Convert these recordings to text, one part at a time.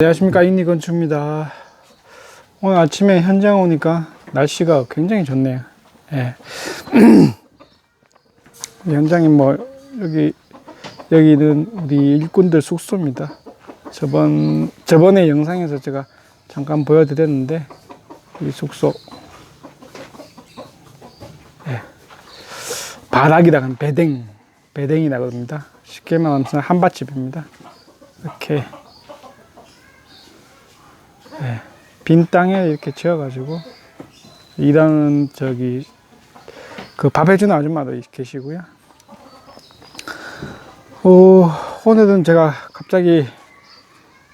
안녕하십니까 인니 건축입니다. 오늘 아침에 현장 오니까 날씨가 굉장히 좋네요. 예. 현장이 뭐 여기 여기는 우리 일꾼들 숙소입니다. 저번 저번에 영상에서 제가 잠깐 보여드렸는데 이 숙소 예. 바닥이라는 배댕 배댕이라고 합니다. 쉽게 말하면 한밭집입니다. 이렇게 빈 땅에 이렇게 지어가지고 일하는 저기 그 밥 해주는 아줌마도 계시고요. 어, 오늘은 제가 갑자기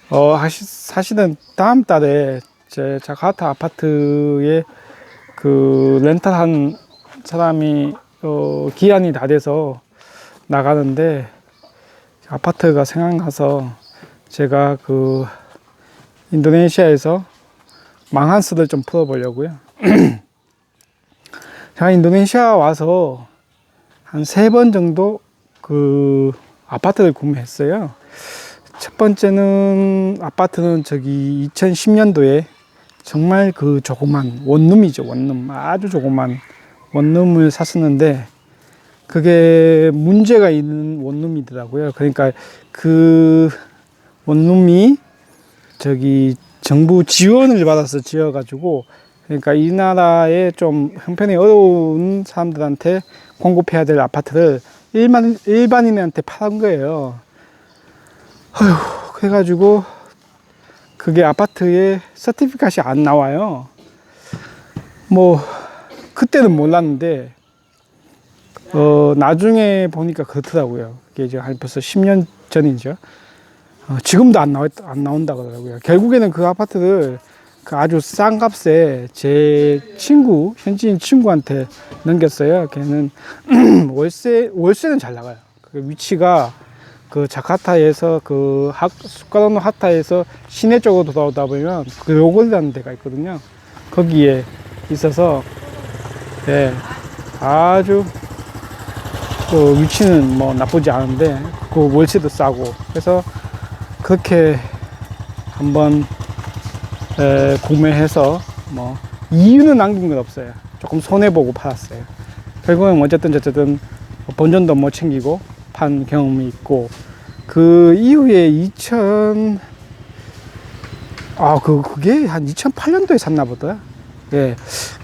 어 하시, 사실은 다음 달에 제 자카르타 아파트에 그 렌탈한 사람이 어 기한이 다 돼서 나가는데 아파트가 생각나서 제가 그 인도네시아에서 망한 수를 좀 풀어보려고요. 제가 인도네시아 와서 한 세 번 정도 그 아파트를 구매했어요. 첫 번째는 아파트는 저기 2010년도에 정말 그 조그만 원룸이죠. 원룸. 아주 조그만 원룸을 샀었는데 그게 문제가 있는 원룸이더라고요. 그러니까 그 원룸이 저기 정부 지원을 받아서 지어가지고 그러니까 이 나라에 좀 형편이 어려운 사람들한테 공급해야 될 아파트를 일반 일반인한테 파는 거예요. 어휴, 그래가지고 그게 아파트에 서티피카시 안 나와요. 뭐 그때는 몰랐는데 어 나중에 보니까 그렇더라고요. 그게 이제 한 벌써 10년 전이죠. 어, 지금도 안 나와 안 나온다 그러더라고요. 결국에는 그 아파트를 그 아주 싼 값에 제 친구 현지인 친구한테 넘겼어요. 걔는 월세 월세는 잘 나가요. 그 위치가 그 자카타에서 그 하, 수카노 하타에서 시내 쪽으로 돌아오다 보면 그 요골이라는 데가 있거든요. 거기에 있어서 예 아주 그 위치는 뭐 나쁘지 않은데 그 월세도 싸고 그래서 그렇게 한번 에, 구매해서 뭐 이유는 남긴 건 없어요. 조금 손해 보고 팔았어요. 결국은 어쨌든 어쨌든 본전도 못 챙기고 판 경험이 있고 그 이후에 2000 아, 그, 그게 한 2008년도에 샀나 보다. 예.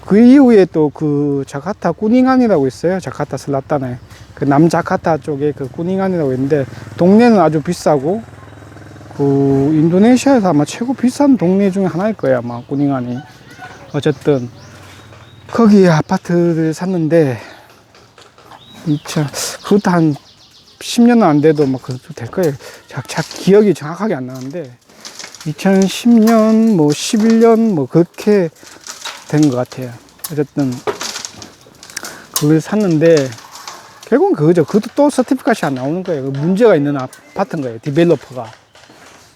그 이후에 또 그 자카타 꾸닝안이라고 있어요. 자카타 슬라탄에. 그 남자카타 쪽에 그 꾸닝안이라고 있는데 동네는 아주 비싸고 그 인도네시아에서 아마 최고 비싼 동네 중에 하나일 거예요 아마 꾸닝안이. 어쨌든 거기에 아파트를 샀는데 2000 그것도 한 10년은 안 돼도 막 그것도 될 거예요. 자, 자, 기억이 정확하게 안 나는데 2010년 뭐 11년 뭐 그렇게 된 것 같아요. 어쨌든 그걸 샀는데 결국은 그거죠. 그것도 또 서티피카시 안 나오는 거예요. 그 문제가 있는 아파트인 거예요 디벨로퍼가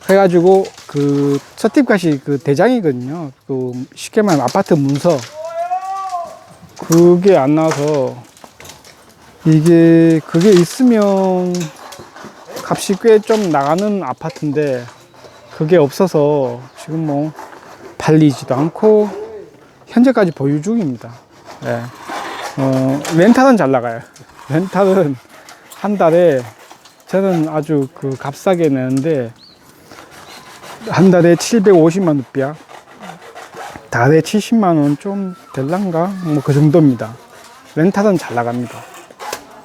해가지고 그 서티fikat이 그 대장이거든요. 그 쉽게 말하면 아파트 문서 그게 안 나와서 이게 그게 있으면 값이 꽤 좀 나가는 아파트인데 그게 없어서 지금 뭐 팔리지도 않고 현재까지 보유 중입니다. 예. 어, 렌탈은 잘 나가요. 렌탈은 한 달에 저는 아주 그 값싸게 내는데 한 달에 750만 루피야. 달에 70만 원 좀 될란가? 뭐 그 정도입니다. 렌탈은 잘 나갑니다.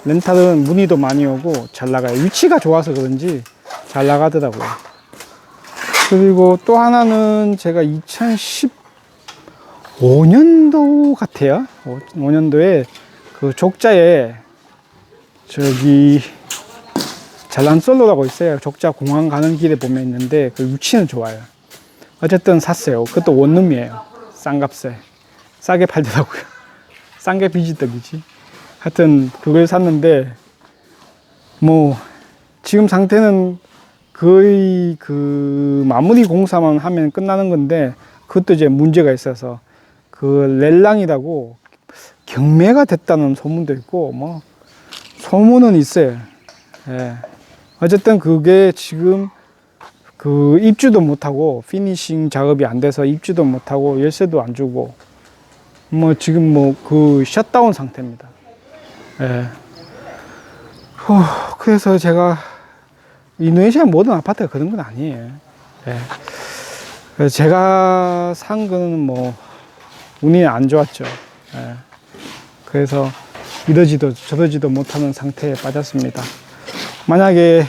렌탈은 문의도 많이 오고 잘 나가요. 위치가 좋아서 그런지 잘 나가더라고요. 그리고 또 하나는 제가 2015년도 같아요. 5년도에 그 족자에 저기 잘란솔로라고 있어요. 족자 공항 가는 길에 보면 있는데 그 위치는 좋아요. 어쨌든 샀어요. 그것도 원룸이에요. 싼 값에. 싸게 팔더라고요. 싼 게 비지떡이지. 하여튼 그걸 샀는데 뭐 지금 상태는 거의 그 마무리 공사만 하면 끝나는 건데 그것도 이제 문제가 있어서 그 렐랑이라고 경매가 됐다는 소문도 있고 뭐 소문은 있어요. 예. 어쨌든 그게 지금 그 입주도 못하고 피니싱 작업이 안 돼서 입주도 못하고 열쇠도 안 주고 뭐 지금 뭐 그 셧다운 상태입니다. 예. 후, 그래서 제가 인도네시아 모든 아파트가 그런 건 아니에요. 예. 제가 산 거는 뭐 운이 안 좋았죠. 예. 그래서 이러지도 저러지도 못하는 상태에 빠졌습니다. 만약에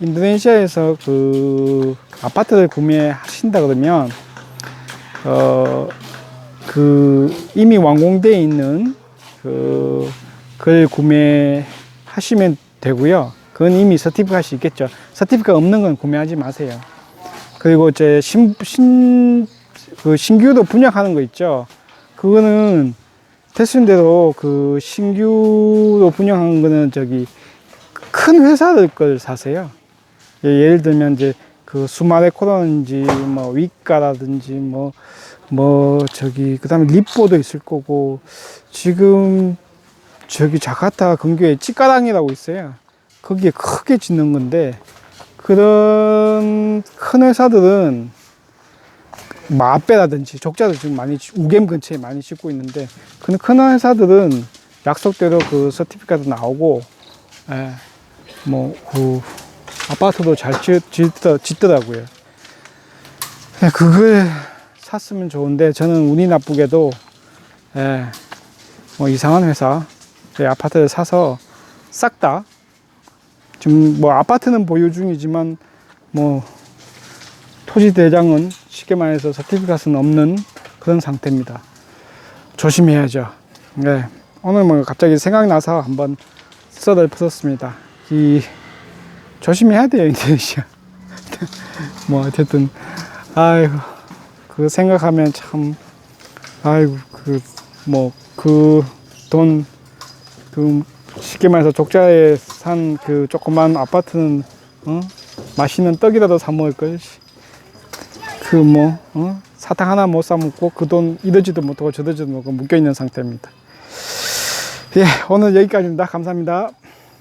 인도네시아에서 그 아파트를 구매하신다 그러면 어 그 이미 완공되어 있는 그 그걸 구매하시면 되고요. 그건 이미 서티피카시 있겠죠. 서티피카 없는 건 구매하지 마세요. 그리고 제 신, 신, 그 신규도 분양하는 거 있죠. 그거는 대수인대로 그 신규로 분양한 거는 저기 큰 회사들 걸 사세요. 예, 예를 들면 이제 그 수마레코라든지 뭐 위가라든지 뭐뭐 저기 그다음에 리뽀도 있을 거고 지금 저기 자카타 근교에 찌까랑이라고 있어요. 거기에 크게 짓는 건데 그런 큰 회사들은 마페라든지 족자도 지금 많이 짓- 우겜 근처에 많이 짓고 있는데 그런 큰 회사들은 약속대로 그 서티피카도 나오고 예, 뭐 그 아파트도 잘 짓, 짓더, 짓더라 고요. 예, 그걸 샀으면 좋은데 저는 운이 나쁘게도 예, 뭐 이상한 회사 의 아파트를 사서 싹 다 지금 뭐 아파트는 보유 중이지만 뭐 토지 대장은 쉽게 말해서 서티피카스는 없는 그런 상태입니다. 조심해야죠. 네. 오늘 뭐 갑자기 생각나서 한번 썰을 풀었습니다. 이 조심해야 돼요, 인도네시아. 뭐 어쨌든 아이고 그 생각하면 참 아이고 그 뭐 그돈그 쉽게 말해서 족자에 산 그 조그만 아파트는 어? 맛있는 떡이라도 사 먹을 걸. 그뭐 어? 사탕 하나 못 사 먹고 그 돈 이러지도 못하고 저러지도 못하고 묶여 있는 상태입니다. 예, 오늘 여기까지입니다. 감사합니다.